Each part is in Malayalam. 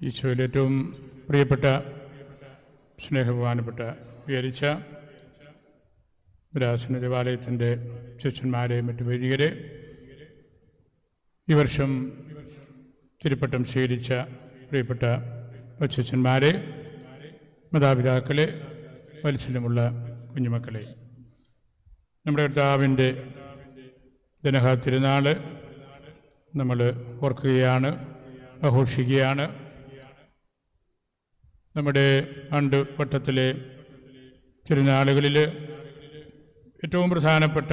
ഈശോയിൽ ഏറ്റവും പ്രിയപ്പെട്ട സ്നേഹബഹുമാനപ്പെട്ട വിഹരിച്ച വിലാസന ദേവാലയത്തിന്റെ ശിഷ്യന്മാരെ മറ്റു വൈദികരെ ഈ വർഷം തിരുപ്പട്ടം സ്വീകരിച്ച പ്രിയപ്പെട്ട അച്ഛന്മാരെ മാതാപിതാക്കളെ വത്സല്യമുള്ള കുഞ്ഞുമക്കളെ നമ്മുടെ കർത്താവിന്റെ ജനഹ തിരുനാൾ നമ്മൾ ഓർക്കുകയാണ് ആഘോഷിക്കുകയാണ്. നമ്മുടെ ആണ്ട് വട്ടത്തിലെ തിരുനാളുകളിൽ ഏറ്റവും പ്രധാനപ്പെട്ട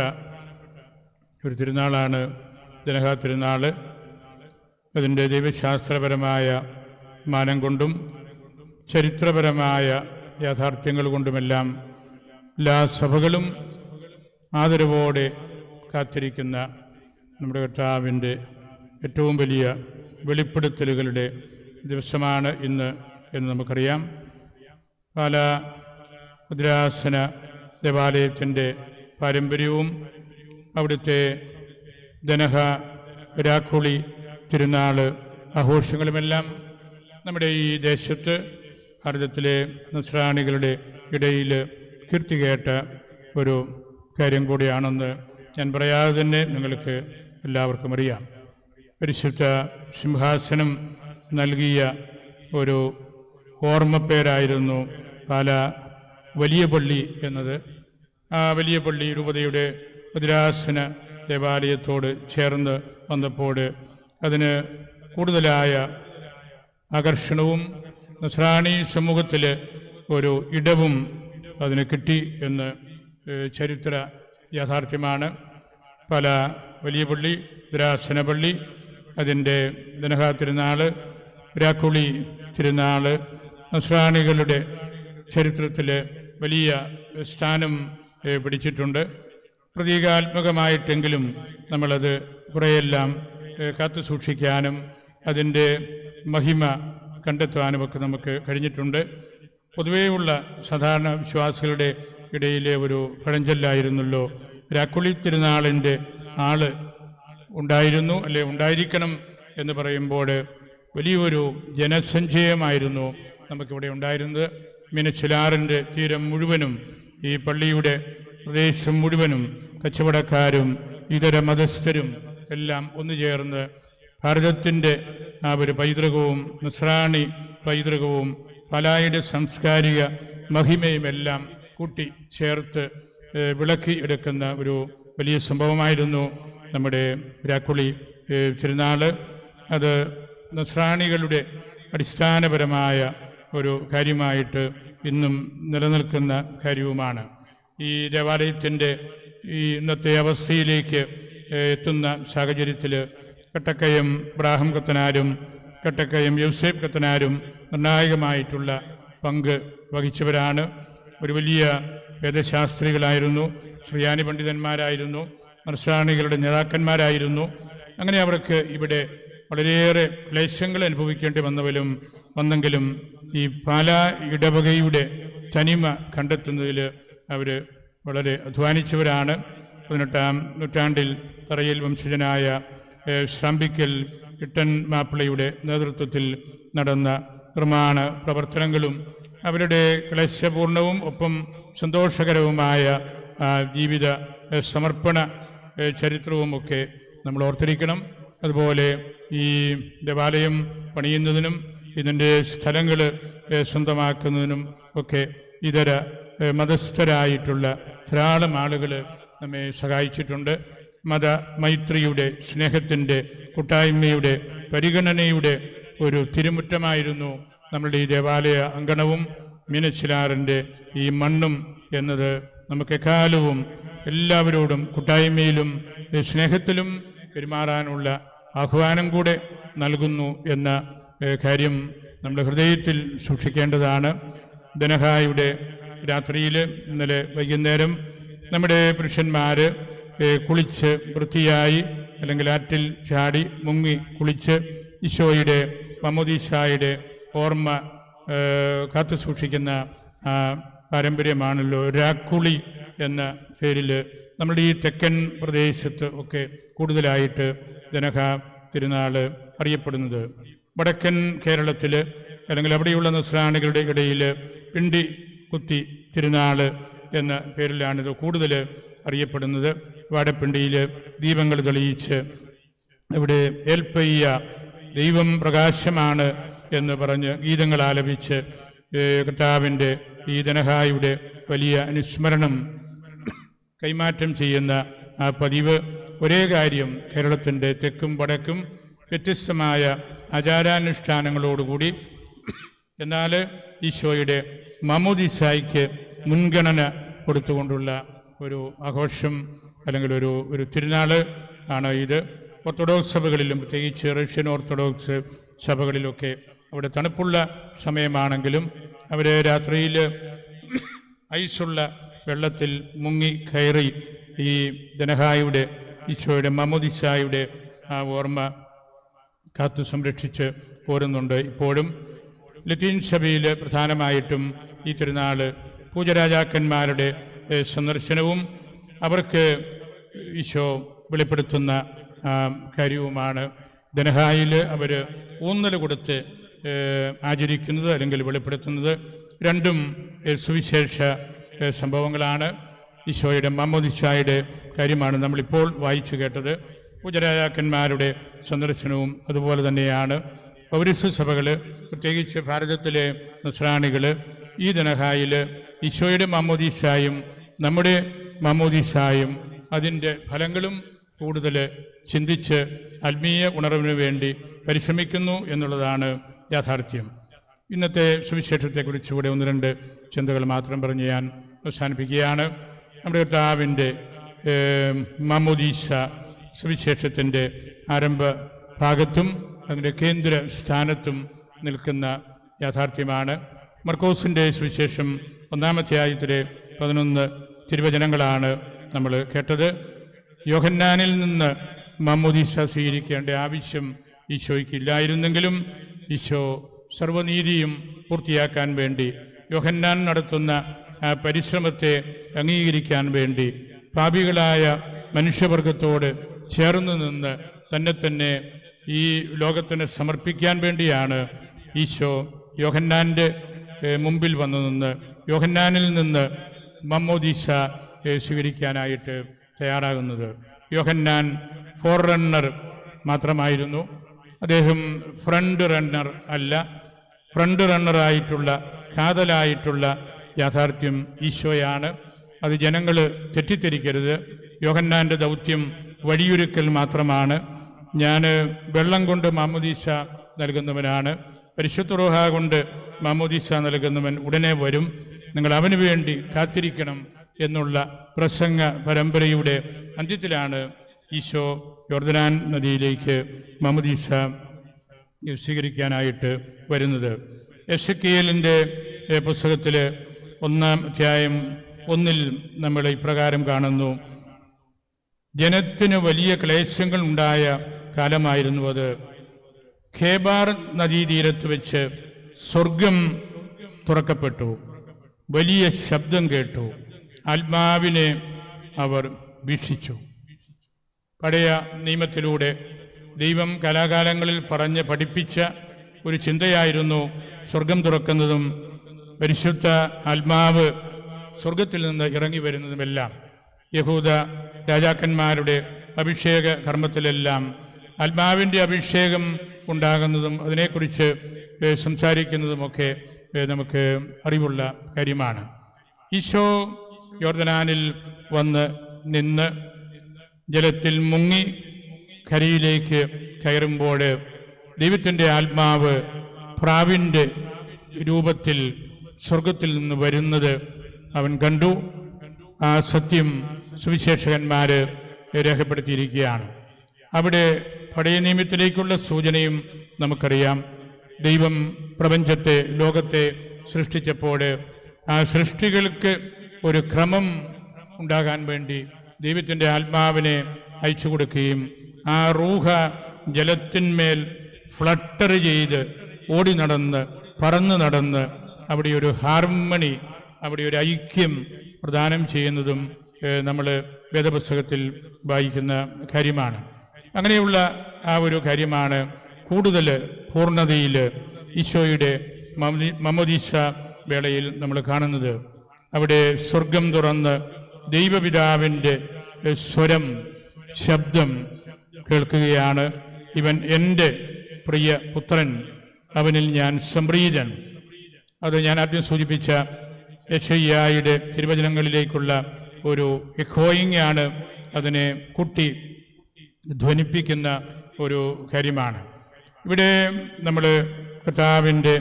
ഒരു തിരുനാളാണ് ജനഹ തിരുനാൾ അതിന്റെ ദൈവശാസ്ത്രപരമായ മാനം കൊണ്ടും ചരിത്രപരമായ യാഥാർത്ഥ്യങ്ങൾ കൊണ്ടുമെല്ലാം എല്ലാ സഭകളും ആദരവോടെ കാത്തിരിക്കുന്ന നമ്മുടെ കർത്താവിന്റെ ഏറ്റവും വലിയ വെളിപ്പെടുത്തലുകളുടെ ദിവസമാണ് ഇന്ന് എന്ന് നമുക്കറിയാം. പാല മുദ്രാസന ദേവാലയത്തിന്റെ പാരമ്പര്യവും അവിടുത്തെ ദനഹ രാക്കുളി തിരുനാൾ ആഘോഷങ്ങളുമെല്ലാം നമ്മുടെ ഈ ദേശത്ത് ഭാരതത്തിലെ നസ്രാണികളുടെ ഇടയിൽ കീർത്തി കേട്ട ഒരു കാര്യം കൂടിയാണെന്ന് ഞാൻ പറയാതെ തന്നെ നിങ്ങൾക്ക് എല്ലാവർക്കും അറിയാം. പരിശുദ്ധ സിംഹാസനം നൽകിയ ഒരു ഓർമ്മപ്പേരായിരുന്നു പാല വലിയ പള്ളി എന്നത്. ആ വലിയ പള്ളി രൂപതയുടെ മുദ്രാസന ദേവാലയത്തോട് ചേർന്ന് വന്നപ്പോൾ അതിന് കൂടുതലായ ആകർഷണവും നസ്രാണി സമൂഹത്തിൽ ഒരു ഇടവും അതിന് കിട്ടി എന്ന് ചരിത്ര യാഥാർത്ഥ്യമാണ്. പല വലിയ പള്ളി ദ്രാസന പള്ളി അതിന്റെ ദനഹ തിരുനാൾ രാക്കുളി തിരുനാൾ നസ്രാണികളുടെ ചരിത്രത്തിൽ വലിയ സ്ഥാനം പിടിച്ചിട്ടുണ്ട്. പ്രതീകാത്മകമായിട്ടെങ്കിലും നമ്മളത് കുറേയെല്ലാം കാത്തു സൂക്ഷിക്കാനും അതിന്റെ മഹിമ കണ്ടെത്തുവാനുമൊക്കെ നമുക്ക് കഴിഞ്ഞിട്ടുണ്ട്. പൊതുവേയുള്ള സാധാരണ വിശ്വാസികളുടെ ഇടയിലെ ഒരു പഴഞ്ചൊല്ലായിരുന്നല്ലോ രാക്കുളി തിരുനാളിന്റെ ആൾ ഉണ്ടായിരുന്നു അല്ലെ ഉണ്ടായിരിക്കണം എന്ന് പറയുമ്പോൾ വലിയൊരു ജനസഞ്ചയമായിരുന്നു നമുക്കിവിടെ ഉണ്ടായിരുന്നത് മിനച്ചിലാറിന്റെ തീരം മുഴുവനും ഈ പള്ളിയുടെ പ്രദേശം മുഴുവനും കച്ചവടക്കാരും ഇതര മതസ്ഥരും എല്ലാം ഒന്നു ചേർന്ന് ഭാരതത്തിന്റെ ആ ഒരു പൈതൃകവും നിസ്രാണി പൈതൃകവും പലായുടെ സാംസ്കാരിക മഹിമയുമെല്ലാം കൂട്ടി ചേർത്ത് വിളക്കി എടുക്കുന്ന ഒരു വലിയ സംഭവമായിരുന്നു നമ്മുടെ രാക്കുളി തിരുനാൾ അത് നസ്രാണികളുടെ അടിസ്ഥാനപരമായ ഒരു കാര്യമായിട്ട് ഇന്നും നിലനിൽക്കുന്ന കാര്യവുമാണ്. ഈ ദേവാലയത്തിന്റെ ഈ ഇന്നത്തെ അവസ്ഥയിലേക്ക് എത്തുന്ന സാഹചര്യത്തിൽ കട്ടക്കയം ഇബ്രാഹിം കത്തനാരും കട്ടക്കയം യൂസേഫ് കത്തനാരും നിർണായകമായിട്ടുള്ള പങ്ക് വഹിച്ചവരാണ്. ഒരു വലിയ വേദശാസ്ത്രികളായിരുന്നു ശ്രീയാനി പണ്ഡിതന്മാരായിരുന്നു മനസ്സാണികളുടെ നേതാക്കന്മാരായിരുന്നു. അങ്ങനെ അവർക്ക് ഇവിടെ വളരെയേറെ ക്ലേശങ്ങൾ അനുഭവിക്കേണ്ടി വന്നവരും വന്നെങ്കിലും ഈ പാല ഇടവകയുടെ തനിമ കണ്ടെത്തുന്നതിൽ അവർ വളരെ അധ്വാനിച്ചവരാണ്. പതിനെട്ടാം നൂറ്റാണ്ടിൽ തറയിൽ വംശജനായ ശാംബിക്കൽ ഇട്ടൻ മാപ്പിളയുടെ നേതൃത്വത്തിൽ നടന്ന നിർമ്മാണ പ്രവർത്തനങ്ങളും അവരുടെ ക്ലേശപൂർണവും ഒപ്പം സന്തോഷകരവുമായ ജീവിത സമർപ്പണ ചരിത്രവും ഒക്കെ നമ്മൾ ഓർത്തിരിക്കണം. അതുപോലെ ഈ ദേവാലയം പണിയുന്നതിനും ഇതിന്റെ സ്ഥലങ്ങൾ സ്വന്തമാക്കുന്നതിനും ഒക്കെ ഇതര മതസ്ഥരായിട്ടുള്ള ധാരാളം ആളുകൾ നമ്മെ സഹായിച്ചിട്ടുണ്ട്. മത മൈത്രിയുടെ സ്നേഹത്തിന്റെ കൂട്ടായ്മയുടെ പരിഗണനയുടെ ഒരു തിരുമുറ്റമായിരുന്നു നമ്മളുടെ ഈ ദേവാലയ അങ്കണവും മീനച്ചിലാറിന്റെ ഈ മണ്ണും എന്നത്. നമുക്ക് എക്കാലവും എല്ലാവരോടും കൂട്ടായ്മയിലും സ്നേഹത്തിലും പെരുമാറാനുള്ള ആഹ്വാനം കൂടെ നൽകുന്നു എന്ന കാര്യം നമ്മുടെ ഹൃദയത്തിൽ സൂക്ഷിക്കേണ്ടതാണ്. ദനഹായുടെ രാത്രിയിൽ ഇന്നലെ വൈകുന്നേരം നമ്മുടെ പുരുഷന്മാർ കുളിച്ച് വൃത്തിയായി അല്ലെങ്കിൽ ആറ്റിൽ ചാടി മുങ്ങി കുളിച്ച് ഈശോയുടെ മമോദീശായുടെ ഓർമ്മ കാത്തു സൂക്ഷിക്കുന്ന പാരമ്പര്യമാണല്ലോ രാക്കുളി എന്ന പേരിൽ നമ്മുടെ ഈ തെക്കൻ പ്രദേശത്ത് ഒക്കെ കൂടുതലായിട്ട് ജനഹ തിരുനാൾ അറിയപ്പെടുന്നത്. വടക്കൻ കേരളത്തിൽ അല്ലെങ്കിൽ അവിടെയുള്ള നസ്രാണികളുടെ ഇടയിൽ പിണ്ടി കുത്തി തിരുനാൾ എന്ന പേരിലാണിത് കൂടുതൽ അറിയപ്പെടുന്നത്. വാടപ്പിണ്ടിയിൽ ദീപങ്ങൾ തെളിയിച്ച് ഇവിടെ ഏൽപ്പയ്യ ദൈവം പ്രകാശമാണ് എന്ന് പറഞ്ഞ് ഗീതങ്ങൾ ആലപിച്ച് കർത്താവിന്റെ ഈ ധനഹായുടെ വലിയ അനുസ്മരണം കൈമാറ്റം ചെയ്യുന്ന ആ പതിവ്. ഒരേ കാര്യം കേരളത്തിന്റെ തെക്കും വടക്കും വ്യത്യസ്തമായ ആചാരാനുഷ്ഠാനങ്ങളോടുകൂടി എന്നാൽ ഈശോയുടെ മമുദിസായിക്ക് മുൻഗണന കൊടുത്തുകൊണ്ടുള്ള ഒരു ആഘോഷം അല്ലെങ്കിൽ ഒരു ഒരു തിരുനാൾ ആണ് ഇത്. ഓർത്തഡോക്സ് സഭകളിലും പ്രത്യേകിച്ച് റഷ്യൻ ഓർത്തഡോക്സ് സഭകളിലൊക്കെ അവിടെ തണുപ്പുള്ള സമയമാണെങ്കിലും അവർ രാത്രിയിൽ ഐസുള്ള വെള്ളത്തിൽ മുങ്ങി കയറി ഈ ദനഹായുടെ ഈശോയുടെ മമുദിസായുടെ ആ ഓർമ്മ കാത്തു സംരക്ഷിച്ച് പോരുന്നുണ്ട് ഇപ്പോഴും. ലത്തീൻ സഭയിൽ പ്രധാനമായിട്ടും ഈ തിരുനാൾ പൂജരാജാക്കന്മാരുടെ സന്ദർശനവും അവർക്ക് ഈശോ വെളിപ്പെടുത്തുന്ന കാര്യവുമാണ്. ധനഹായിൽ അവർ ഊന്നൽ കൊടുത്ത് ആചരിക്കുന്നത് അല്ലെങ്കിൽ വെളിപ്പെടുത്തുന്നത് രണ്ടും സുവിശേഷ സംഭവങ്ങളാണ്. ഈശോയുടെ മമ്മദിശായുടെ കാര്യമാണ് നമ്മളിപ്പോൾ വായിച്ചു കേട്ടത്. പൂജരാജാക്കന്മാരുടെ സന്ദർശനവും അതുപോലെ തന്നെയാണ് പൗരസ്യ സഭകൾ പ്രത്യേകിച്ച് ഭാരതത്തിലെ നസ്രാണികൾ ഈ ദനഹായിൽ ഈശോയുടെ മാമോദീസായും നമ്മുടെ മാമോദീസായും അതിന്റെ ഫലങ്ങളും കൂടുതൽ ചിന്തിച്ച് ആത്മീയ ഉണർവിന് വേണ്ടി പരിശ്രമിക്കുന്നു എന്നുള്ളതാണ് യാഥാർത്ഥ്യം. ഇന്നത്തെ സുവിശേഷത്തെക്കുറിച്ച് ഇവിടെ ഒന്ന് രണ്ട് ചിന്തകൾ മാത്രം പറഞ്ഞ് ഞാൻ അവസാനിപ്പിക്കുകയാണ്. നമ്മുടെ കർത്താവിന്റെ മമുദീസ സുവിശേഷത്തിന്റെ ആരംഭ ഭാഗത്തും അതിന്റെ കേന്ദ്ര സ്ഥാനത്തും നിൽക്കുന്ന യാഥാർത്ഥ്യമാണ്. മർക്കോസിന്റെ സുവിശേഷം ഒന്നാമധ്യായത്തിലെ പതിനൊന്ന് തിരുവചനങ്ങളാണ് നമ്മൾ കേട്ടത്. യോഹന്നാനിൽ നിന്ന് മമ്മൂദീസ സ്വീകരിക്കേണ്ട ആവശ്യം ഈശോയ്ക്ക് ഇല്ലായിരുന്നെങ്കിലും ഈശോ സർവനീതിയും പൂർത്തിയാക്കാൻ വേണ്ടി യോഹന്നാൻ നടത്തുന്ന പരിശ്രമത്തെ അംഗീകരിക്കാൻ വേണ്ടി പാപികളായ മനുഷ്യവർഗത്തോട് ചേർന്ന് നിന്ന് തന്നെ തന്നെ ഈ ലോകത്തിന് സമർപ്പിക്കാൻ വേണ്ടിയാണ് ഈശോ യോഹന്നാന്റെ മുമ്പിൽ വന്നു നിന്ന് യോഹന്നാനിൽ നിന്ന് മമ്മോദീസ സ്വീകരിക്കാനായിട്ട് തയ്യാറാകുന്നത്. യോഹന്നാൻ ഫോർ റണ്ണർ മാത്രമായിരുന്നു. അദ്ദേഹം ഫ്രണ്ട് റണ്ണർ അല്ല ഫ്രണ്ട് റണ്ണറായിട്ടുള്ള കാതലായിട്ടുള്ള യാഥാർത്ഥ്യം ഈശോയാണ്. അത് ജനങ്ങൾ തെറ്റിദ്ധരിക്കരുത്. യോഹന്നാന്റെ ദൗത്യം വഴിയൊരുക്കൽ മാത്രമാണ്. ഞാൻ വെള്ളം കൊണ്ട് മാമുദീശ നൽകുന്നവനാണ്. പരിശുദ്ധ കൊണ്ട് മാമുദീശ നൽകുന്നവൻ ഉടനെ വരും. നിങ്ങൾ അവന് വേണ്ടി കാത്തിരിക്കണം എന്നുള്ള പ്രസംഗ പരമ്പരയുടെ അന്ത്യത്തിലാണ് ഈശോ യോർദനാൻ നദിയിലേക്ക് മമുദീസ സ്വീകരിക്കാനായിട്ട് വരുന്നത്. എഷക്കിയലിന്റെ പുസ്തകത്തിൽ ഒന്നാം അധ്യായം ഒന്നിൽ നമ്മൾ ഇപ്രകാരം കാണുന്നു. ജനത്തിന് വലിയ ക്ലേശങ്ങൾ ഉണ്ടായ കാലമായിരുന്നു അത്. ഖേബാർ നദീതീരത്ത് വെച്ച് സ്വർഗം തുറക്കപ്പെട്ടു. വലിയ ശബ്ദം കേട്ടു. ആത്മാവിനെ അവർ വീക്ഷിച്ചു. പഴയ നിയമത്തിലൂടെ ദൈവം കലാകാലങ്ങളിൽ പറഞ്ഞ് പഠിപ്പിച്ച ഒരു ചിന്തയായിരുന്നു സ്വർഗം തുറക്കുന്നതും പരിശുദ്ധ ആത്മാവ് സ്വർഗത്തിൽ നിന്ന് ഇറങ്ങി വരുന്നതുമെല്ലാം. യഹൂദ രാജാക്കന്മാരുടെ അഭിഷേക കർമ്മത്തിലെല്ലാം ആത്മാവിന്റെ അഭിഷേകം ഉണ്ടാകുന്നതും അതിനെക്കുറിച്ച് സംസാരിക്കുന്നതുമൊക്കെ നമുക്ക് അറിവുള്ള കാര്യമാണ്. ഈശോ യോർദനാനിൽ വന്ന് നിന്ന് ജലത്തിൽ മുങ്ങി കരയിലേക്ക് കയറുമ്പോൾ ദൈവത്തിന്റെ ആത്മാവ് പ്രാവിന്റെ രൂപത്തിൽ സ്വർഗത്തിൽ നിന്ന് വരുന്നത് അവൻ കണ്ടു. ആ സത്യം സുവിശേഷകന്മാർ രേഖപ്പെടുത്തിയിരിക്കുകയാണ്. അവിടെ പഴയ നിയമത്തിലേക്കുള്ള സൂചനയും നമുക്കറിയാം. ദൈവം പ്രപഞ്ചത്തെ ലോകത്തെ സൃഷ്ടിച്ചപ്പോൾ ആ സൃഷ്ടികൾക്ക് ഒരു ക്രമം ഉണ്ടാകാൻ വേണ്ടി ദൈവത്തിന്റെ ആത്മാവിനെ അയച്ചു കൊടുക്കുകയും ആ റൂഹ ജലത്തിന്മേൽ ഫ്ലട്ടർ ചെയ്ത് ഓടി നടന്ന് പറന്ന് നടന്ന് അവിടെ ഒരു ഹാർമണി അവിടെ ഒരു ഐക്യം പ്രദാനം ചെയ്യുന്നതും നമ്മൾ വേദപുസ്തകത്തിൽ വായിക്കുന്ന കാര്യമാണ്. അങ്ങനെയുള്ള ആ ഒരു കാര്യമാണ് കൂടുതൽ പൂർണതയിൽ ഈശോയുടെ മമദീശ വേളയിൽ നമ്മൾ കാണുന്നത്. അവിടെ സ്വർഗം തുറന്ന് ദൈവപിതാവിന്റെ സ്വരം ശബ്ദം കേൾക്കുകയാണ്. ഇവൻ എന്റെ പ്രിയ പുത്രൻ അവനിൽ ഞാൻ സംപ്രീതൻ. അത് ഞാൻ ആദ്യം സൂചിപ്പിച്ച യശയ്യായുടെ തിരുവചനങ്ങളിലേക്കുള്ള ഒരു എക്കോയിങ് ആണ് അതിനെ കുട്ടി ധ്വനിപ്പിക്കുന്ന ഒരു കാര്യമാണ്. ഇവിടെ നമ്മൾ കർത്താവിന്റെ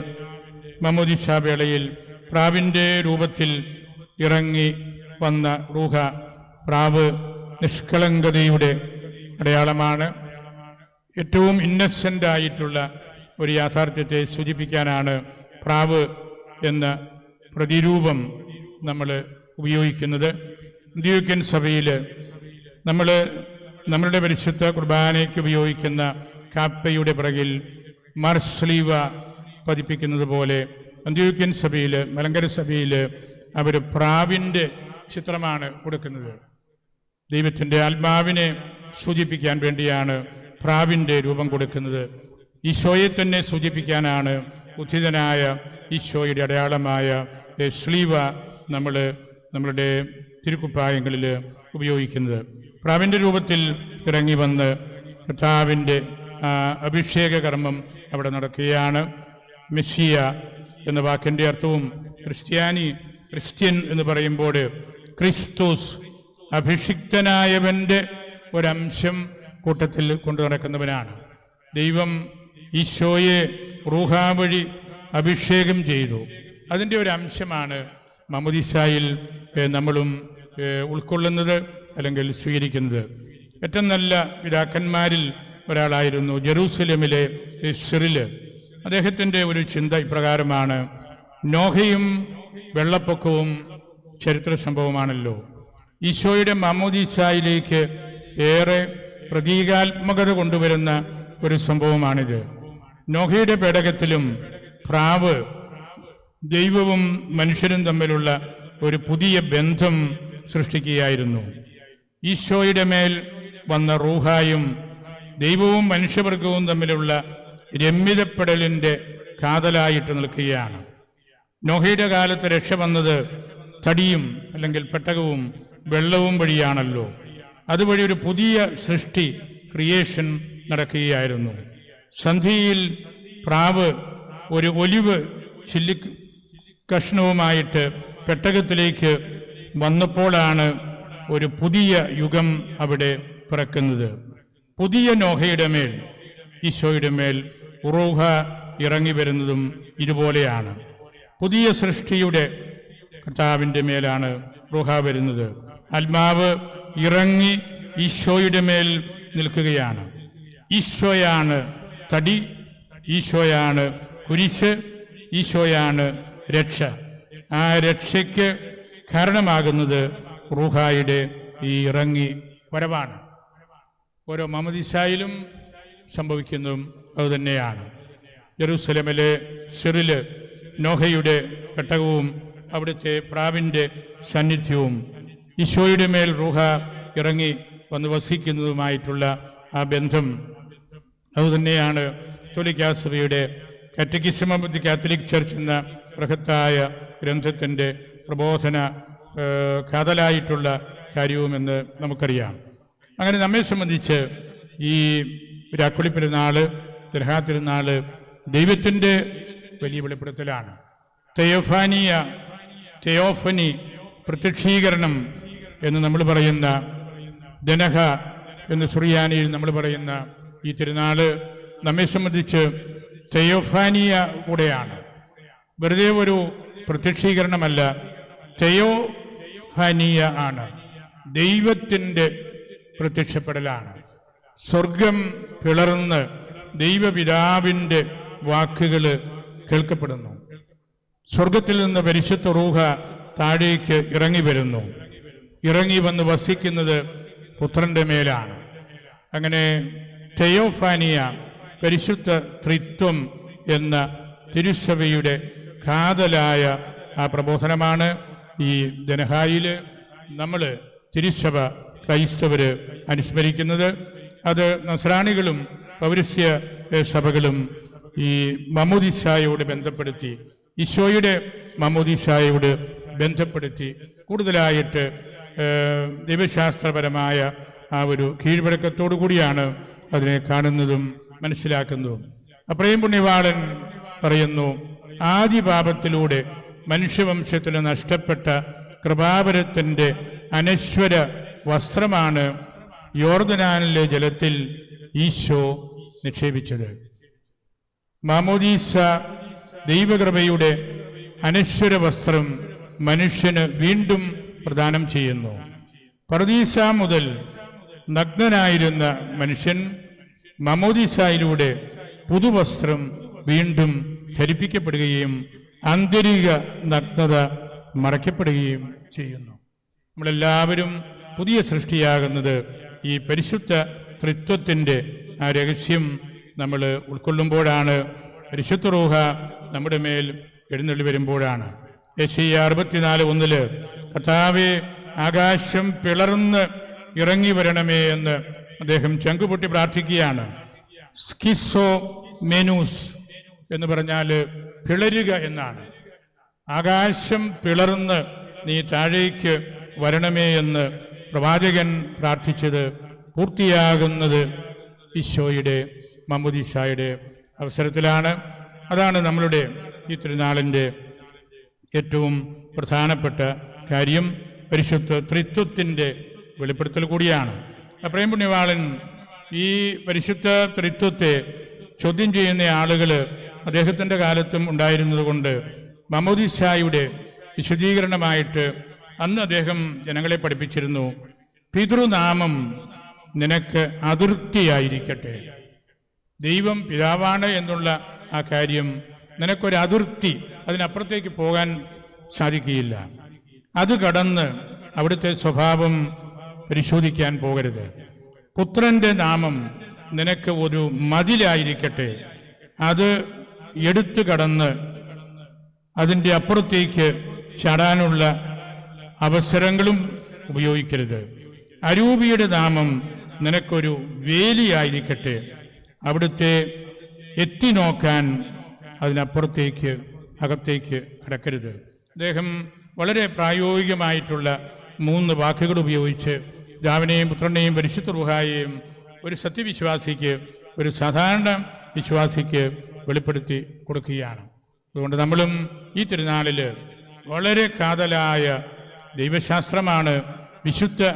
മമ്മൂദിഷാവേളയിൽ വേളയിൽ പ്രാവിന്റെ രൂപത്തിൽ ഇറങ്ങി വന്ന റൂഹ പ്രാവ് നിഷ്കളങ്കതയുടെ അടയാളമാണ്. ഏറ്റവും ഇന്നസെന്റ് ആയിട്ടുള്ള ഒരു യാഥാർത്ഥ്യത്തെ സൂചിപ്പിക്കാനാണ് പ്രാവ് എന്ന പ്രതിരൂപം നമ്മൾ ഉപയോഗിക്കുന്നത്. ഇന്ത്യൻ സഭയിൽ നമ്മൾ നമ്മളുടെ പരിശുദ്ധ കുർബാനയ്ക്ക് ഉപയോഗിക്കുന്ന കാപ്പയുടെ പിറകിൽ മർസ്ലീവ പതിപ്പിക്കുന്നത് പോലെ അന്ത്യോക്യൻ സഭയിൽ മലങ്കര സഭയിൽ അവർ പ്രാവിന്റെ ചിത്രമാണ് കൊടുക്കുന്നത്. ദൈവത്തിന്റെ ആത്മാവിനെ സൂചിപ്പിക്കാൻ വേണ്ടിയാണ് പ്രാവിന്റെ രൂപം കൊടുക്കുന്നത്. ഈശോയെ തന്നെ സൂചിപ്പിക്കാനാണ് ഉദ്ധിതനായ ഈശോയുടെ അടയാളമായ ഏ, ശ്ലീവ നമ്മൾ നമ്മളുടെ തിരുക്കുപ്പായങ്ങളിൽ ഉപയോഗിക്കുന്നത്. പ്രാവിന്റെ രൂപത്തിൽ ഇറങ്ങി വന്ന് കർത്താവിന്റെ അഭിഷേക കർമ്മം അവിടെ നടക്കുകയാണ്. മെസ്സിയ എന്ന വാക്കിന്റെ അർത്ഥവും ക്രിസ്ത്യാനി ക്രിസ്ത്യൻ എന്ന് പറയുമ്പോൾ ക്രിസ്തുസ് അഭിഷിക്തനായവന്റെ ഒരംശം കൂട്ടത്തിൽ കൊണ്ടു നടക്കുന്നവനാണ്. ദൈവം ഈശോയെ റൂഹാ വഴി അഭിഷേകം ചെയ്തു. അതിന്റെ ഒരു അംശമാണ് മമുദിസായിൽ നമ്മളും ഉൾക്കൊള്ളുന്നത് അല്ലെങ്കിൽ സ്വീകരിക്കുന്നത്. ഏറ്റവും നല്ല പിതാക്കന്മാരിൽ ഒരാളായിരുന്നു ജെറൂസലമിലെ സിറിൽ. അദ്ദേഹത്തിന്റെ ഒരു ചിന്ത ഇപ്രകാരമാണ് നോഹയും വെള്ളപ്പൊക്കവും ചരിത്ര സംഭവമാണല്ലോ. ഈശോയുടെ മമോദീസായിലേക്ക് ഏറെ പ്രതീകാത്മകത കൊണ്ടുവരുന്ന ഒരു സംഭവമാണിത്. നോഹയുടെ പേടകത്തിലും പ്രാവ് ദൈവവും മനുഷ്യരും തമ്മിലുള്ള ഒരു പുതിയ ബന്ധം സൃഷ്ടിക്കുകയായിരുന്നു. ഈശോയുടെ മേൽ വന്ന റൂഹായും ദൈവവും മനുഷ്യവർഗവും തമ്മിലുള്ള രമ്യതപ്പെടലിന്റെ കാതലായിട്ട് നിൽക്കുകയാണ്. നോഹയുടെ കാലത്ത് രക്ഷ വന്നത് തടിയും അല്ലെങ്കിൽ പെട്ടകവും വെള്ളവും വഴിയാണല്ലോ. അതുവഴി ഒരു പുതിയ സൃഷ്ടി ക്രിയേഷൻ നടക്കുകയായിരുന്നു. സന്ധിയിൽ പ്രാവ് ഒരു ഒലിവ് ചില്ലി കഷ്ണവുമായിട്ട് പെട്ടകത്തിലേക്ക് വന്നപ്പോഴാണ് ഒരു പുതിയ യുഗം അവിടെ പിറക്കുന്നത്. പുതിയ നോഹയുടെ മേൽ ഈശോയുടെ മേൽ ഉറൂഹ ഇറങ്ങി വരുന്നതും ഇതുപോലെയാണ്. പുതിയ സൃഷ്ടിയുടെ കർത്താവിന്റെ മേലാണ് റുഹ വരുന്നത്. ആത്മാവ് ഇറങ്ങി ഈശോയുടെ മേൽ നിൽക്കുകയാണ്. ഈശോയാണ് തടി ഈശോയാണ് കുരിശ് ഈശോയാണ് രക്ഷ. ആ രക്ഷയ്ക്ക് കാരണമാകുന്നത് റൂഹായുടെ ഈ ഇറങ്ങി വരവാണ്. ഓരോ മമദിസായിലും സംഭവിക്കുന്നതും അതുതന്നെയാണ്. ജെറൂസലമിലെ സിറിൽ നോഹയുടെ പെട്ടകവും അവിടുത്തെ പ്രാവിന്റെ സാന്നിധ്യവും ഈശോയുടെ മേൽ റൂഹ ഇറങ്ങി വന്ന് വസിക്കുന്നതുമായിട്ടുള്ള ആ ബന്ധം അതുതന്നെയാണ് തൊലിക്കാസഭയുടെ കാറ്റക്കിസം ഓഫ് കാത്തലിക് ചർച്ച് എന്ന ബൃഹത്തായ ഗ്രന്ഥത്തിന്റെ പ്രബോധന കാതലായിട്ടുള്ള കാര്യവുമെന്ന് നമുക്കറിയാം. അങ്ങനെ നമ്മെ സംബന്ധിച്ച് ഈ രാക്കുളി പെരുന്നാൾ ദർഹാ തിരുനാൾ ദൈവത്തിന്റെ വലിയ വെളിപ്പെടുത്തലാണ്. തെയോഫാനിയ തെയോഫനി പ്രത്യക്ഷീകരണം എന്ന് നമ്മൾ പറയുന്ന ദനഹ എന്ന് സുറിയാനിയിൽ നമ്മൾ പറയുന്ന ഈ തിരുനാൾ നമ്മെ സംബന്ധിച്ച് തെയോഫാനിയ കൂടെയാണ്. വെറുതെ ഒരു പ്രത്യക്ഷീകരണമല്ല. തെയോ ഹനിയ ആണ്. ദൈവത്തിന്റെ പ്രത്യക്ഷപ്പെടലാണ്. സ്വർഗം പിളർന്ന് ദൈവപിതാവിന്റെ വാക്കുകൾ കേൾക്കപ്പെടുന്നു. സ്വർഗത്തിൽ നിന്ന് പരിശുദ്ധ റൂഹ താഴേക്ക് ഇറങ്ങി വരുന്നു. ഇറങ്ങി വന്ന് വസിക്കുന്നത് പുത്രന്റെ മേലാണ്. അങ്ങനെ തെയോഫാനിയ പരിശുദ്ധ ത്രിത്വം എന്ന തിരുസഭയുടെ കാതലായ ആ പ്രബോധനമാണ് ഈ ജനഹായിൽ നമ്മൾ തിരുസഭ ക്രൈസ്തവർ അനുസ്മരിക്കുന്നത്. അത് നസ്രാണികളും പൗരസ്യ സഭകളും ഈ മമൂദിസായോട് ബന്ധപ്പെടുത്തി ഈശോയുടെ മമൂദിസായോട് ബന്ധപ്പെടുത്തി കൂടുതലായിട്ട് ദൈവശാസ്ത്രപരമായ ആ ഒരു കീഴ്വഴക്കത്തോടു കൂടിയാണ് അതിനെ കാണുന്നതും മനസ്സിലാക്കുന്നതും. അപ്രയം പുണ്യവാളൻ പറയുന്നു ആദ്യ പാപത്തിലൂടെ മനുഷ്യവംശത്തിന് നഷ്ടപ്പെട്ട കൃപാപരത്തിന്റെ അനശ്വര വസ്ത്രമാണ് യോർദനാനിലെ ജലത്തിൽ ഈശോ നിക്ഷേപിച്ചത്. മാമോദീസ ദൈവകൃപയുടെ അനശ്വര വസ്ത്രം മനുഷ്യന് വീണ്ടും പ്രദാനം ചെയ്യുന്നു. പർദീസ മുതൽ നഗ്നനായിരുന്ന മനുഷ്യൻ മമോദീസായിലൂടെ പുതുവസ്ത്രം വീണ്ടും ധരിപ്പിക്കപ്പെടുകയും ആന്തരിക നഗ്നത മറയ്ക്കപ്പെടുകയും ചെയ്യുന്നു. നമ്മളെല്ലാവരും പുതിയ സൃഷ്ടിയാകുന്നത് ഈ പരിശുദ്ധ ത്രിത്വത്തിന്റെ ആ രഹസ്യം നമ്മൾ ഉൾക്കൊള്ളുമ്പോഴാണ്. പരിശുദ്ധ നമ്മുടെ മേൽ എഴുന്നള്ളി വരുമ്പോഴാണ്. യശയ്യ അറുപത്തിനാല് ഒന്നിൽ കർത്താവെ ആകാശം പിളർന്ന് ഇറങ്ങി വരണമേ എന്ന് അദ്ദേഹം ചങ്കുപൊട്ടി പ്രാർത്ഥിക്കുകയാണ്. സ്കിസോ മെനൂസ് എന്ന് പറഞ്ഞാൽ പിളരുക എന്നാണ്. ആകാശം പിളർന്ന് നീ താഴേക്ക് വരണമേ എന്ന് പ്രവാചകൻ പ്രാർത്ഥിച്ചത് പൂർത്തിയാകുന്നത് ഈശോയുടെ മമ്മൂദിഷായുടെ അവസരത്തിലാണ്. അതാണ് നമ്മളുടെ ഈ തിരുനാളിന്റെ ഏറ്റവും പ്രധാനപ്പെട്ട കാര്യം. പരിശുദ്ധ ത്രിത്വത്തിന്റെ വെളിപ്പെടുത്തൽ കൂടിയാണ്. പ്രേം പുണ്യവാളൻ ഈ പരിശുദ്ധ ത്രിത്വത്തെ ചോദ്യം ചെയ്യുന്ന ആളുകൾ അദ്ദേഹത്തിന്റെ കാലത്തും ഉണ്ടായിരുന്നതുകൊണ്ട് മമോദിസായുടെ വിശദീകരണമായിട്ട് അന്ന് അദ്ദേഹം ജനങ്ങളെ പഠിപ്പിച്ചിരുന്നു പിതൃനാമം നിനക്ക് അതിർത്തിയായിരിക്കട്ടെ. ദൈവം പിതാവാണ് എന്നുള്ള ആ കാര്യം നിനക്കൊരു അതിർത്തി അതിനപ്പുറത്തേക്ക് പോകാൻ സാധിക്കുകയില്ല. അത് കടന്ന് അവിടുത്തെ സ്വഭാവം പരിശോധിക്കാൻ പോകരുത്. പുത്രന്റെ നാമം നിനക്ക് ഒരു മതിലായിരിക്കട്ടെ. അത് എടുത്തു കടന്ന് അതിന്റെ അപ്പുറത്തേക്ക് ചാടാനുള്ള അവസരങ്ങളും ഉപയോഗിക്കരുത്. അരൂപിയുടെ നാമം നിനക്കൊരു വേലിയായിരിക്കട്ടെ. അവിടുത്തെ എത്തി നോക്കാൻ അതിനപ്പുറത്തേക്ക് അകത്തേക്ക് കിടക്കരുത്. അദ്ദേഹം വളരെ പ്രായോഗികമായിട്ടുള്ള മൂന്ന് വാക്കുകൾ ഉപയോഗിച്ച് രാവിനെയും പുത്രനെയും പരിശുദ്ധ റുഹായെയും ഒരു സത്യവിശ്വാസിക്ക് ഒരു സാധാരണ വിശ്വാസിക്ക് വെളിപ്പെടുത്തി കൊടുക്കുകയാണ്. അതുകൊണ്ട് നമ്മളും ഈ തിരുനാളിൽ വളരെ കാതലായ ദൈവശാസ്ത്രമാണ് വിശുദ്ധ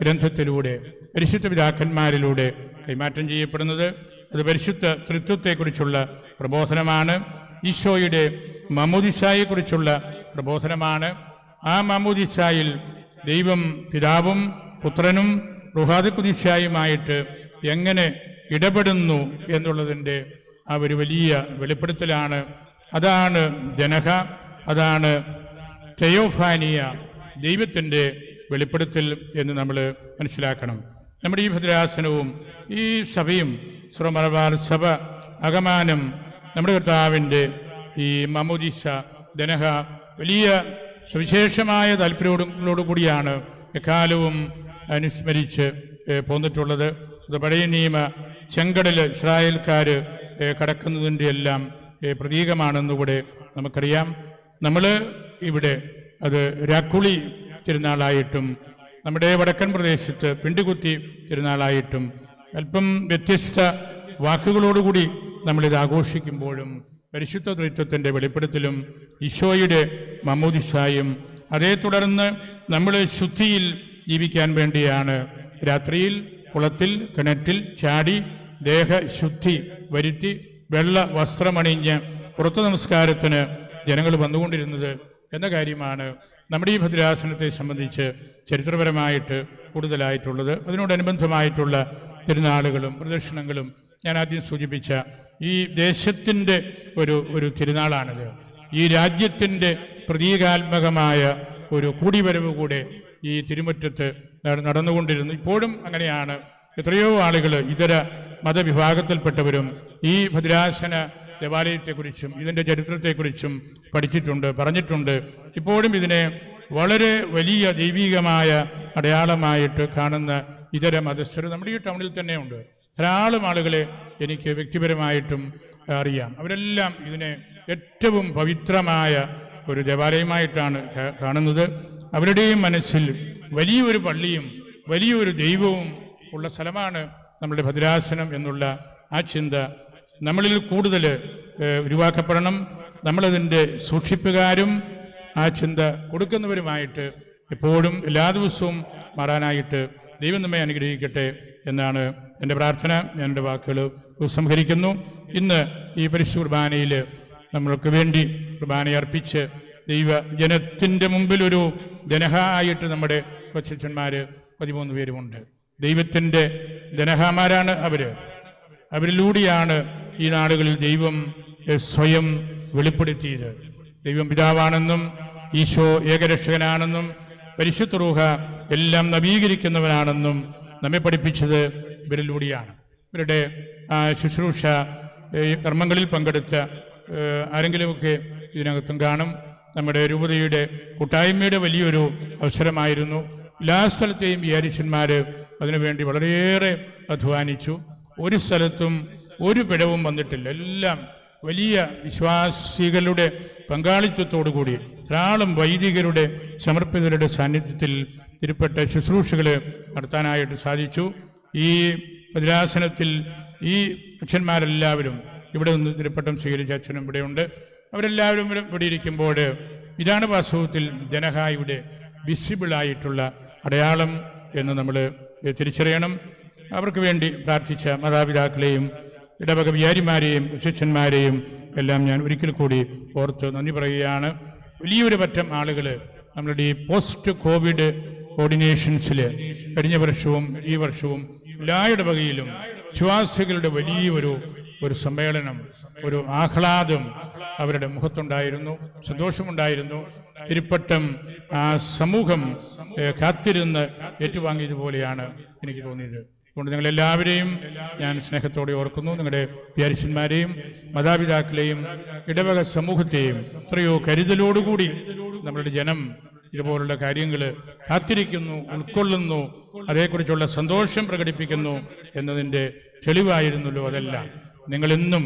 ഗ്രന്ഥത്തിലൂടെ പരിശുദ്ധ പിതാക്കന്മാരിലൂടെ കൈമാറ്റം ചെയ്യപ്പെടുന്നത്. അത് പരിശുദ്ധ തൃത്വത്തെക്കുറിച്ചുള്ള പ്രബോധനമാണ്. ഈശോയുടെ മമൂദിസായെക്കുറിച്ചുള്ള പ്രബോധനമാണ്. ആ മമൂദിസായിൽ ദൈവം പിതാവും പുത്രനും റുഹാദിക്കുദിശായുമായിട്ട് എങ്ങനെ ഇടപെടുന്നു എന്നുള്ളതിന്റെ ആ ഒരു വലിയ വെളിപ്പെടുത്തലാണ്. അതാണ് ജനഹ അതാണ് തെയോഫാനിയ ദൈവത്തിന്റെ വെളിപ്പെടുത്തൽ എന്ന് നമ്മൾ മനസ്സിലാക്കണം. നമ്മുടെ ഈ ഭദ്രാസനവും ഈ സഭയും സുറമലബാർ സഭ അകമാനം നമ്മുടെ കർത്താവിന്റെ ഈ മമോദിസ ദനഹ വലിയ സുവിശേഷമായ താല്പര്യങ്ങളോടു കൂടിയാണ് എക്കാലവും അനുസ്മരിച്ച് പോന്നിട്ടുള്ളത്. പഴയ നിയമ ചെങ്കടൽ ഇസ്രായേൽക്കാർ കടക്കുന്നതിന്റെ എല്ലാം പ്രതീകമാണെന്നുകൂടെ നമുക്കറിയാം. നമ്മൾ ഇവിടെ അത് രാക്കുളി തിരുനാളായിട്ടും നമ്മുടെ വടക്കൻ പ്രദേശത്ത് പിണ്ടികുത്തി തിരുനാളായിട്ടും അല്പം വ്യത്യസ്ത വാക്കുകളോടുകൂടി നമ്മളിത് ആഘോഷിക്കുമ്പോഴും പരിശുദ്ധ ദ്വൈത്വത്തിന്റെ വെളിപ്പെടുത്തലും ഈശോയുടെ മമ്മൂദിസായും അതേ തുടർന്ന് നമ്മൾ ശുദ്ധിയിൽ ജീവിക്കാൻ വേണ്ടിയാണ് രാത്രിയിൽ കുളത്തിൽ കിണറ്റിൽ ചാടി ദേഹശുദ്ധി വരുത്തി വെള്ള വസ്ത്രമണിഞ്ഞ് പുറത്തു നമസ്കാരത്തിന് ജനങ്ങൾ വന്നുകൊണ്ടിരുന്നത് എന്ന കാര്യമാണ് നമ്മുടെ ഈ ഭദ്രാസനത്തെ സംബന്ധിച്ച് ചരിത്രപരമായിട്ട് കൂടുതലായിട്ടുള്ളത്. അതിനോടനുബന്ധമായിട്ടുള്ള തിരുനാളുകളും പ്രദർശനങ്ങളും ഞാൻ ആദ്യം സൂചിപ്പിച്ച ഈ ദേശത്തിന്റെ ഒരു ഒരു തിരുനാളാണിത്. ഈ രാജ്യത്തിന്റെ പ്രതീകാത്മകമായ ഒരു കൂടിവരവ് കൂടെ ഈ തിരുമുറ്റത്ത് നട- നടന്നുകൊണ്ടിരുന്നു. ഇപ്പോഴും അങ്ങനെയാണ്. എത്രയോ ആളുകൾ ഇതര മതവിഭാഗത്തിൽപ്പെട്ടവരും ഈ ഭദ്രാസന ദേവാലയത്തെക്കുറിച്ചും ഇതിന്റെ ചരിത്രത്തെക്കുറിച്ചും പഠിച്ചിട്ടുണ്ട് പറഞ്ഞിട്ടുണ്ട്. ഇപ്പോഴും ഇതിനെ വളരെ വലിയ ദൈവികമായ അടയാളമായിട്ട് കാണുന്ന ഇതര മതസ്ഥർ നമ്മുടെ ഈ ടൗണിൽ തന്നെയുണ്ട്. ധാരാളം ആളുകളെ എനിക്ക് വ്യക്തിപരമായിട്ടും അറിയാം. അവരെല്ലാം ഇതിനെ ഏറ്റവും പവിത്രമായ ഒരു ദേവാലയമായിട്ടാണ് കാണുന്നത്. അവരുടെയും മനസ്സിൽ വലിയൊരു പള്ളിയും വലിയൊരു ദൈവവും ഉള്ള സ്ഥലമാണ് നമ്മുടെ ഭദ്രാസനം എന്നുള്ള ആ ചിന്ത നമ്മളിൽ കൂടുതൽ ഉരുവാക്കപ്പെടണം. നമ്മളതിന്റെ സൂക്ഷിപ്പുകാരും ആ ചിന്ത കൊടുക്കുന്നവരുമായിട്ട് എപ്പോഴും എല്ലാ ദിവസവും മാറാനായിട്ട് ദൈവം നമ്മെ അനുഗ്രഹിക്കട്ടെ എന്നാണ് എന്റെ പ്രാർത്ഥന. ഞാൻ എന്റെ വാക്കുകൾ ഉപസംഹരിക്കുന്നു. ഇന്ന് ഈ പരിശു കുർബാനയിൽ നമ്മൾക്ക് വേണ്ടി കുർബാന അർപ്പിച്ച് ദൈവ ജനത്തിന്റെ മുമ്പിലൊരു ജനഹ ആയിട്ട് നമ്മുടെ കൊച്ചന്മാർ പതിമൂന്ന് പേരുമുണ്ട്. ദൈവത്തിന്റെ ജനഹാമാരാണ് അവർ. അവരിലൂടെയാണ് ഈ നാടുകളിൽ ദൈവം സ്വയം വെളിപ്പെടുത്തിയത്. ദൈവം പിതാവാണെന്നും ഈശോ ഏകരക്ഷകനാണെന്നും പരിശുദ്ധ റൂഹ എല്ലാം നവീകരിക്കുന്നവനാണെന്നും നമ്മെ പഠിപ്പിച്ചത് ഇവരിലൂടെയാണ്. ഇവരുടെ ആ ശുശ്രൂഷ കർമ്മങ്ങളിൽ പങ്കെടുത്ത ആരെങ്കിലുമൊക്കെ ഇതിനകത്തും കാണും. നമ്മുടെ രൂപതയുടെ കൂട്ടായ്മയുടെ വലിയൊരു അവസരമായിരുന്നു. എല്ലാ സ്ഥലത്തെയും വിചാരിച്ചന്മാര് അതിനുവേണ്ടി വളരെയേറെ അധ്വാനിച്ചു. ഒരു സ്ഥലത്തും ഒരു പിഴവും വന്നിട്ടില്ല. എല്ലാം വലിയ വിശ്വാസികളുടെ പങ്കാളിത്തത്തോടു കൂടി ധാരാളം വൈദികരുടെ സമർപ്പിതരുടെ സാന്നിധ്യത്തിൽ തിരുപ്പെട്ട ശുശ്രൂഷകൾ നടത്താനായിട്ട് സാധിച്ചു. ഈ ഭദ്രാസനത്തിൽ ഈ അച്ഛന്മാരെല്ലാവരും ഇവിടെ നിന്ന് തിരുപ്പട്ടം സ്വീകരിച്ച അച്ഛനും ഇവിടെയുണ്ട് അവരെല്ലാവരും ഇവിടെ ഇരിക്കുമ്പോൾ ഇതാണ് വാസ്തവത്തിൽ ജനഹായുടെ വിസിബിളായിട്ടുള്ള അടയാളം എന്ന് നമ്മൾ തിരിച്ചറിയണം. അവർക്ക് വേണ്ടി പ്രാർത്ഥിച്ച മാതാപിതാക്കളെയും ഇടവക വിചാരിമാരെയും ശിഷ്യന്മാരെയും എല്ലാം ഞാൻ ഒരിക്കൽ കൂടി ഓർത്ത് നന്ദി പറയുകയാണ്. വലിയൊരു പറ്റം ആളുകൾ നമ്മളുടെ ഈ പോസ്റ്റ് കോവിഡ് കോർഡിനേഷൻസിൽ കഴിഞ്ഞ വർഷവും ഈ വർഷവും എല്ലാ ഇടവകയിലും വിശ്വാസികളുടെ വലിയൊരു ഒരു സമ്മേളനം ഒരു ആഹ്ലാദം അവരുടെ മുഖത്തുണ്ടായിരുന്നു സന്തോഷമുണ്ടായിരുന്നു. തിരുപ്പട്ടം ആ സമൂഹം കാത്തിരുന്ന് ഏറ്റുവാങ്ങിയതുപോലെയാണ് എനിക്ക് തോന്നിയത്. അതുകൊണ്ട് നിങ്ങൾ എല്ലാവരെയും ഞാൻ സ്നേഹത്തോടെ ഓർക്കുന്നു. നിങ്ങളുടെ വ്യാരിച്ചന്മാരെയും മാതാപിതാക്കളെയും ഇടവക സമൂഹത്തെയും എത്രയോ കരുതലോടുകൂടി നമ്മളുടെ ജനം ഇതുപോലുള്ള കാര്യങ്ങൾ കാത്തിരിക്കുന്നു ഉൾക്കൊള്ളുന്നു അതേക്കുറിച്ചുള്ള സന്തോഷം പ്രകടിപ്പിക്കുന്നു എന്നതിന്റെ തെളിവായിരുന്നല്ലോ അതെല്ലാം. നിങ്ങളെന്നും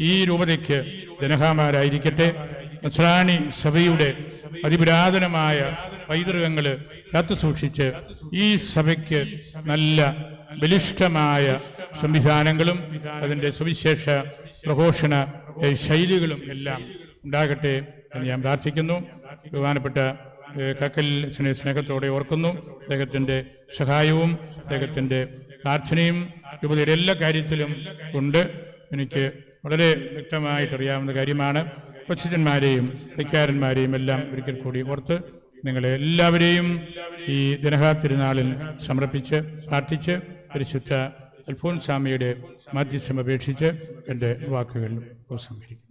ഈ രൂപതയ്ക്ക് ജനഹാമാരായിരിക്കട്ടെ നസ്രാണി സഭയുടെ അതിപുരാതനമായ പൈതൃകങ്ങൾ കാത്തുസൂക്ഷിച്ച് ഈ സഭയ്ക്ക് നല്ല ബലിഷ്ഠമായ സംവിധാനങ്ങളും അതിന്റെ സുവിശേഷ പ്രഘോഷണ ശൈലികളും എല്ലാം ഉണ്ടാകട്ടെ എന്ന് ഞാൻ പ്രാർത്ഥിക്കുന്നു. ബഹുമാനപ്പെട്ട കക്കലിനെ സ്നേഹത്തോടെ ഓർക്കുന്നു. അദ്ദേഹത്തിന്റെ സഹായവും അദ്ദേഹത്തിന്റെ പ്രാർത്ഥനയും രൂപതയുടെ എല്ലാ കാര്യത്തിലും ഉണ്ട്. എനിക്ക് വളരെ വ്യക്തമായിട്ട് അറിയാവുന്ന കാര്യമാണ്. കൊച്ചിച്ചന്മാരെയും പ്രിക്കാരന്മാരെയും എല്ലാം ഒരിക്കൽ കൂടി ഓർത്ത് നിങ്ങളെ എല്ലാവരെയും ഈ ദിനഹാ തിരുനാളിൽ സമർപ്പിച്ച് പ്രാർത്ഥിച്ച് പരിശുദ്ധ അൽഫോൻസാമിയുടെ മാധ്യസ്ഥം അപേക്ഷിച്ച് എന്റെ വാക്കുകൾ ഉപസംഹരിക്കും